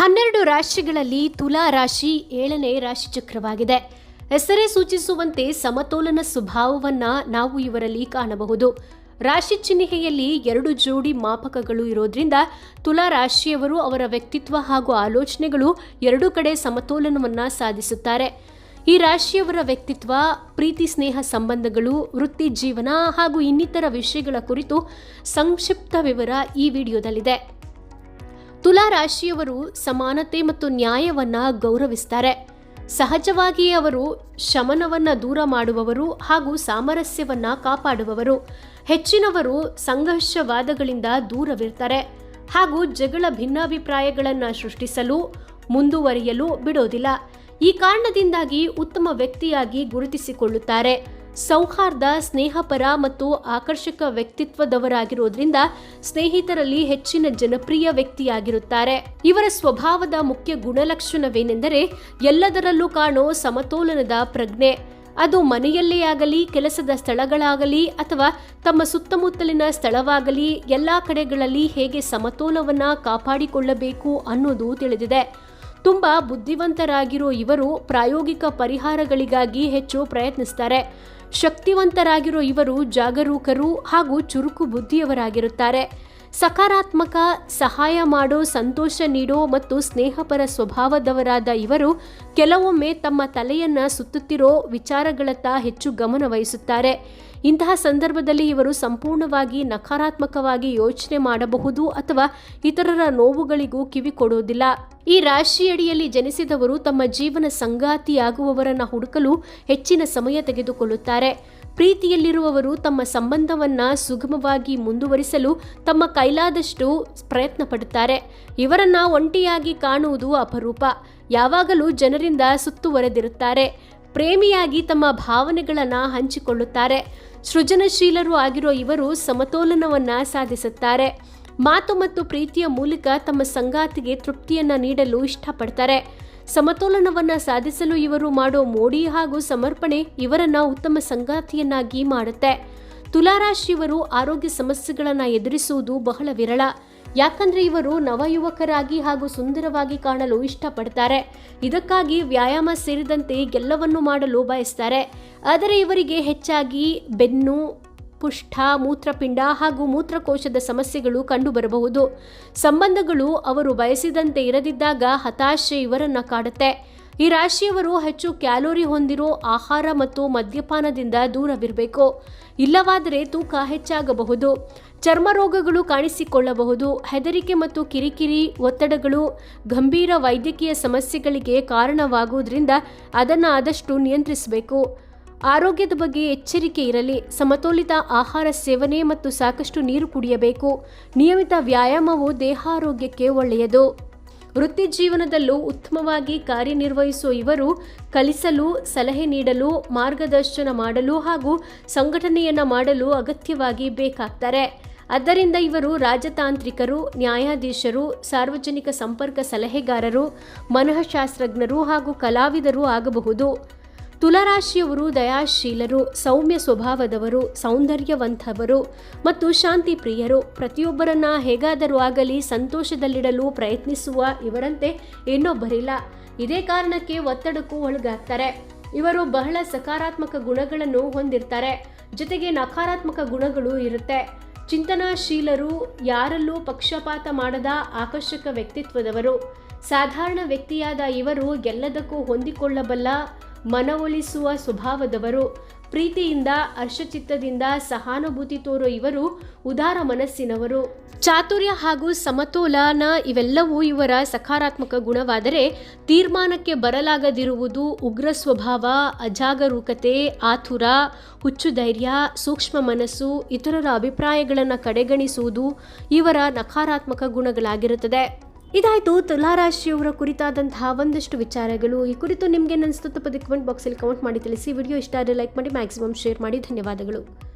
ಹನ್ನೆರಡು ರಾಶಿಗಳಲ್ಲಿ ತುಲಾ ರಾಶಿ ಏಳನೇ ರಾಶಿ ಚಕ್ರವಾಗಿದೆ. ಹೆಸರೇ ಸೂಚಿಸುವಂತೆ ಸಮತೋಲನ ಸ್ವಭಾವವನ್ನ ನಾವು ಇವರಲ್ಲಿ ಕಾಣಬಹುದು. ರಾಶಿ ಚಿಹ್ನೆಯಲ್ಲಿ ಎರಡು ಜೋಡಿ ಮಾಪಕಗಳು ಇರೋದ್ರಿಂದ ತುಲಾ ರಾಶಿಯವರು ಅವರ ವ್ಯಕ್ತಿತ್ವ ಹಾಗೂ ಆಲೋಚನೆಗಳು ಎರಡೂ ಕಡೆ ಸಮತೋಲನವನ್ನ ಸಾಧಿಸುತ್ತಾರೆ. ಈ ರಾಶಿಯವರ ವ್ಯಕ್ತಿತ್ವ, ಪ್ರೀತಿ, ಸ್ನೇಹ ಸಂಬಂಧಗಳು, ವೃತ್ತಿ ಜೀವನ ಹಾಗೂ ಇನ್ನಿತರ ವಿಷಯಗಳ ಕುರಿತು ಸಂಕ್ಷಿಪ್ತ ವಿವರ ಈ ವಿಡಿಯೋದಲ್ಲಿದೆ. ತುಲಾ ರಾಶಿಯವರು ಸಮಾನತೆ ಮತ್ತು ನ್ಯಾಯವನ್ನ ಗೌರವಿಸ್ತಾರೆ. ಸಹಜವಾಗಿಯೇ ಅವರು ಶಮನವನ್ನ ದೂರ ಮಾಡುವವರು ಹಾಗೂ ಸಾಮರಸ್ಯವನ್ನ ಕಾಪಾಡುವವರು. ಹೆಚ್ಚಿನವರು ಸಂಘರ್ಷವಾದಗಳಿಂದ ದೂರವಿರ್ತಾರೆ. ಹಾಗೂ ಜಗಳ ಭಿನ್ನಾಭಿಪ್ರಾಯಗಳನ್ನು ಸೃಷ್ಟಿಸಲು, ಮುಂದುವರಿಯಲು ಬಿಡೋದಿಲ್ಲ. ಈ ಕಾರಣದಿಂದಾಗಿ ಉತ್ತಮ ವ್ಯಕ್ತಿಯಾಗಿ ಗುರುತಿಸಿಕೊಳ್ಳುತ್ತಾರೆ. ಸೌಹಾರ್ದ, ಸ್ನೇಹಪರ ಮತ್ತು ಆಕರ್ಷಕ ವ್ಯಕ್ತಿತ್ವದವರಾಗಿರುವುದರಿಂದ ಸ್ನೇಹಿತರಲ್ಲಿ ಹೆಚ್ಚಿನ ಜನಪ್ರಿಯ ವ್ಯಕ್ತಿಯಾಗಿರುತ್ತಾರೆ. ಇವರ ಸ್ವಭಾವದ ಮುಖ್ಯ ಗುಣಲಕ್ಷಣವೇನೆಂದರೆ ಎಲ್ಲದರಲ್ಲೂ ಕಾಣೋ ಸಮತೋಲನದ ಪ್ರಜ್ಞೆ. ಅದು ಮನೆಯಲ್ಲೇ ಆಗಲಿ, ಕೆಲಸದ ಸ್ಥಳಗಳಾಗಲಿ ಅಥವಾ ತಮ್ಮ ಸುತ್ತಮುತ್ತಲಿನ ಸ್ಥಳವಾಗಲಿ ಎಲ್ಲ ಕಡೆಗಳಲ್ಲಿ ಹೇಗೆ ಸಮತೋಲವನ್ನ ಕಾಪಾಡಿಕೊಳ್ಳಬೇಕು ಅನ್ನೋದು ತಿಳಿದಿದೆ. ತುಂಬ ಬುದ್ಧಿವಂತರಾಗಿರೋ ಇವರು ಪ್ರಾಯೋಗಿಕ ಪರಿಹಾರಗಳಿಗಾಗಿ ಹೆಚ್ಚು ಪ್ರಯತ್ನಿಸ್ತಾರೆ. ಶಕ್ತಿವಂತರಾಗಿರೋ ಇವರು ಜಾಗರೂಕರು ಹಾಗೂ ಚುರುಕು ಬುದ್ಧಿಯವರಾಗಿರುತ್ತಾರೆ. ಸಕಾರಾತ್ಮಕ ಸಹಾಯ ಮಾಡೋ, ಸಂತೋಷ ನೀಡೋ ಮತ್ತು ಸ್ನೇಹಪರ ಸ್ವಭಾವದವರಾದ ಇವರು ಕೆಲವೊಮ್ಮೆ ತಮ್ಮ ತಲೆಯನ್ನ ಸುತ್ತುತ್ತಿರೋ ವಿಚಾರಗಳತ್ತ ಹೆಚ್ಚು ಗಮನ ವಹಿಸುತ್ತಾರೆ. ಇಂತಹ ಸಂದರ್ಭದಲ್ಲಿ ಇವರು ಸಂಪೂರ್ಣವಾಗಿ ನಕಾರಾತ್ಮಕವಾಗಿ ಯೋಚನೆ ಮಾಡಬಹುದು ಅಥವಾ ಇತರರ ನೋವುಗಳಿಗೂ ಕಿವಿ ಕೊಡೋದಿಲ್ಲ. ಈ ರಾಶಿಯಡಿಯಲ್ಲಿ ಜನಿಸಿದವರು ತಮ್ಮ ಜೀವನ ಸಂಗಾತಿಯಾಗುವವರನ್ನು ಹುಡುಕಲು ಹೆಚ್ಚಿನ ಸಮಯ ತೆಗೆದುಕೊಳ್ಳುತ್ತಾರೆ. ಪ್ರೀತಿಯಲ್ಲಿರುವವರು ತಮ್ಮ ಸಂಬಂಧವನ್ನ ಸುಗಮವಾಗಿ ಮುಂದುವರಿಸಲು ತಮ್ಮ ಕೈಲಾದಷ್ಟು ಪ್ರಯತ್ನ ಪಡುತ್ತಾರೆ. ಇವರನ್ನ ಒಂಟಿಯಾಗಿ ಕಾಣುವುದು ಅಪರೂಪ. ಯಾವಾಗಲೂ ಜನರಿಂದ ಸುತ್ತುವರೆದಿರುತ್ತಾರೆ. ಪ್ರೇಮಿಯಾಗಿ ತಮ್ಮ ಭಾವನೆಗಳನ್ನು ಹಂಚಿಕೊಳ್ಳುತ್ತಾರೆ. ಸೃಜನಶೀಲರು ಆಗಿರೋ ಇವರು ಸಮತೋಲನವನ್ನ ಸಾಧಿಸುತ್ತಾರೆ. ಮಾತು ಮತ್ತು ಪ್ರೀತಿಯ ಮೂಲಕ ತಮ್ಮ ಸಂಗಾತಿಗೆ ತೃಪ್ತಿಯನ್ನ ನೀಡಲು ಇಷ್ಟಪಡ್ತಾರೆ. ಸಮತೋಲನವನ್ನ ಸಾಧಿಸಲು ಇವರು ಮಾಡೋ ಮೋಡಿ ಹಾಗೂ ಸಮರ್ಪಣೆ ಇವರನ್ನ ಉತ್ತಮ ಸಂಗಾತಿಯನ್ನಾಗಿ ಮಾಡುತ್ತೆ. ತುಲಾರಾಶಿಯವರು ಆರೋಗ್ಯ ಸಮಸ್ಯೆಗಳನ್ನು ಎದುರಿಸುವುದು ಬಹಳ ವಿರಳ. ಯಾಕಂದ್ರೆ ಇವರು ನವಯುವಕರಾಗಿ ಹಾಗೂ ಸುಂದರವಾಗಿ ಕಾಣಲು ಇಷ್ಟಪಡ್ತಾರೆ. ಇದಕ್ಕಾಗಿ ವ್ಯಾಯಾಮ ಸೇರಿದಂತೆ ಗೆಲ್ಲವನ್ನು ಮಾಡಲು ಬಯಸ್ತಾರೆ. ಆದರೆ ಇವರಿಗೆ ಹೆಚ್ಚಾಗಿ ಬೆನ್ನು ಪುಷ್ಠ, ಮೂತ್ರಪಿಂಡ ಹಾಗೂ ಮೂತ್ರಕೋಶದ ಸಮಸ್ಯೆಗಳು ಕಂಡುಬರಬಹುದು. ಸಂಬಂಧಗಳು ಅವರು ಬಯಸಿದಂತೆ ಇರದಿದ್ದಾಗ ಹತಾಶೆ ಇವರನ್ನ ಕಾಡುತ್ತೆ. ಈ ರಾಶಿಯವರು ಹೆಚ್ಚು ಕ್ಯಾಲೋರಿ ಹೊಂದಿರೋ ಆಹಾರ ಮತ್ತು ಮದ್ಯಪಾನದಿಂದ ದೂರವಿರಬೇಕು. ಇಲ್ಲವಾದರೆ ತೂಕ ಹೆಚ್ಚಾಗಬಹುದು. ಚರ್ಮ ರೋಗಗಳು ಕಾಣಿಸಿಕೊಳ್ಳಬಹುದು. ಹೆದರಿಕೆ ಮತ್ತು ಕಿರಿಕಿರಿ, ಒತ್ತಡಗಳು, ಗಂಭೀರ ವೈದ್ಯಕೀಯ ಸಮಸ್ಯೆಗಳಿಗೆ ಕಾರಣವಾಗುವುದರಿಂದ ಅದನ್ನು ಆದಷ್ಟು ನಿಯಂತ್ರಿಸಬೇಕು. ಆರೋಗ್ಯದ ಬಗ್ಗೆ ಎಚ್ಚರಿಕೆ ಇರಲಿ, ಸಮತೋಲಿತ ಆಹಾರ ಸೇವನೆ ಮತ್ತು ಸಾಕಷ್ಟು ನೀರು ಕುಡಿಯಬೇಕು. ನಿಯಮಿತ ವ್ಯಾಯಾಮವು ದೇಹಾರೋಗ್ಯಕ್ಕೆ ಒಳ್ಳೆಯದು. ವೃತ್ತಿ ಜೀವನದಲ್ಲೂ ಉತ್ತಮವಾಗಿ ಕಾರ್ಯನಿರ್ವಹಿಸುವ ಇವರು ಕಲಿಸಲು, ಸಲಹೆ ನೀಡಲು, ಮಾರ್ಗದರ್ಶನ ಮಾಡಲು ಹಾಗೂ ಸಂಘಟನೆಯನ್ನು ಮಾಡಲು ಅಗತ್ಯವಾಗಿ ಬೇಕಾಗ್ತಾರೆ. ಆದ್ದರಿಂದ ಇವರು ರಾಜತಾಂತ್ರಿಕರು, ನ್ಯಾಯಾಧೀಶರು, ಸಾರ್ವಜನಿಕ ಸಂಪರ್ಕ ಸಲಹೆಗಾರರು, ಮನಃಶಾಸ್ತ್ರಜ್ಞರು ಹಾಗೂ ಕಲಾವಿದರು ಆಗಬಹುದು. ತುಲರಾಶಿಯವರು ದಯಾಶೀಲರು, ಸೌಮ್ಯ ಸ್ವಭಾವದವರು, ಸೌಂದರ್ಯವಂತವರು ಮತ್ತು ಶಾಂತಿ ಪ್ರಿಯರು ಪ್ರತಿಯೊಬ್ಬರನ್ನ ಹೇಗಾದರೂ ಆಗಲಿ ಸಂತೋಷದಲ್ಲಿಡಲು ಪ್ರಯತ್ನಿಸುವ ಇವರಂತೆ ಇನ್ನೊಬ್ಬರಿಲ್ಲ. ಇದೇ ಕಾರಣಕ್ಕೆ ಒತ್ತಡಕ್ಕೂ ಒಳಗಾಗ್ತಾರೆ. ಇವರು ಬಹಳ ಸಕಾರಾತ್ಮಕ ಗುಣಗಳನ್ನು ಹೊಂದಿರ್ತಾರೆ. ಜೊತೆಗೆ ನಕಾರಾತ್ಮಕ ಗುಣಗಳು ಇರುತ್ತೆ. ಚಿಂತನಾಶೀಲರು ಯಾರಲ್ಲೂ ಪಕ್ಷಪಾತ ಮಾಡದ ಆಕರ್ಷಕ ವ್ಯಕ್ತಿತ್ವದವರು. ಸಾಧಾರಣ ವ್ಯಕ್ತಿಯಾದ ಇವರು ಎಲ್ಲದಕ್ಕೂ ಹೊಂದಿಕೊಳ್ಳಬಲ್ಲ ಮನವೊಲಿಸುವ ಸ್ವಭಾವದವರು, ಪ್ರೀತಿಯಿಂದ, ಹರ್ಷಚಿತ್ತದಿಂದ ಸಹಾನುಭೂತಿ ತೋರೋ ಇವರು ಉದಾರ ಮನಸ್ಸಿನವರು. ಚಾತುರ್ಯ ಹಾಗೂ ಸಮತೋಲನ ಇವೆಲ್ಲವೂ ಇವರ ಸಕಾರಾತ್ಮಕ ಗುಣವಾದರೆ ತೀರ್ಮಾನಕ್ಕೆ ಬರಲಾಗದಿರುವುದು ಉಗ್ರ ಸ್ವಭಾವ, ಅಜಾಗರೂಕತೆ, ಆತುರ ಹುಚ್ಚು ಧೈರ್ಯ ಸೂಕ್ಷ್ಮ ಮನಸ್ಸು, ಇತರರ ಅಭಿಪ್ರಾಯಗಳನ್ನು ಕಡೆಗಣಿಸುವುದು ಇವರ ನಕಾರಾತ್ಮಕ ಗುಣಗಳಾಗಿರುತ್ತದೆ. ಇದಾಯಿತು. ತುಲಾರಾಶಿಯವರ ಕುರಿತಾದಂತಹ ಒಂದಷ್ಟು ವಿಚಾರಗಳು. ಈ ಕುರಿತು ನಿಮಗೆ ಅನಿಸ್ತು ತಪ್ಪದೆ ಕಮೆಂಟ್ ಬಾಕ್ಸಲ್ಲಿ ಕಮೆಂಟ್ ಮಾಡಿ ತಿಳಿಸಿ. ವಿಡಿಯೋ ಇಷ್ಟ ಆದರೆ ಲೈಕ್ ಮಾಡಿ, ಮ್ಯಾಕ್ಸಿಮಮ್ ಶೇರ್ ಮಾಡಿ. ಧನ್ಯವಾದಗಳು.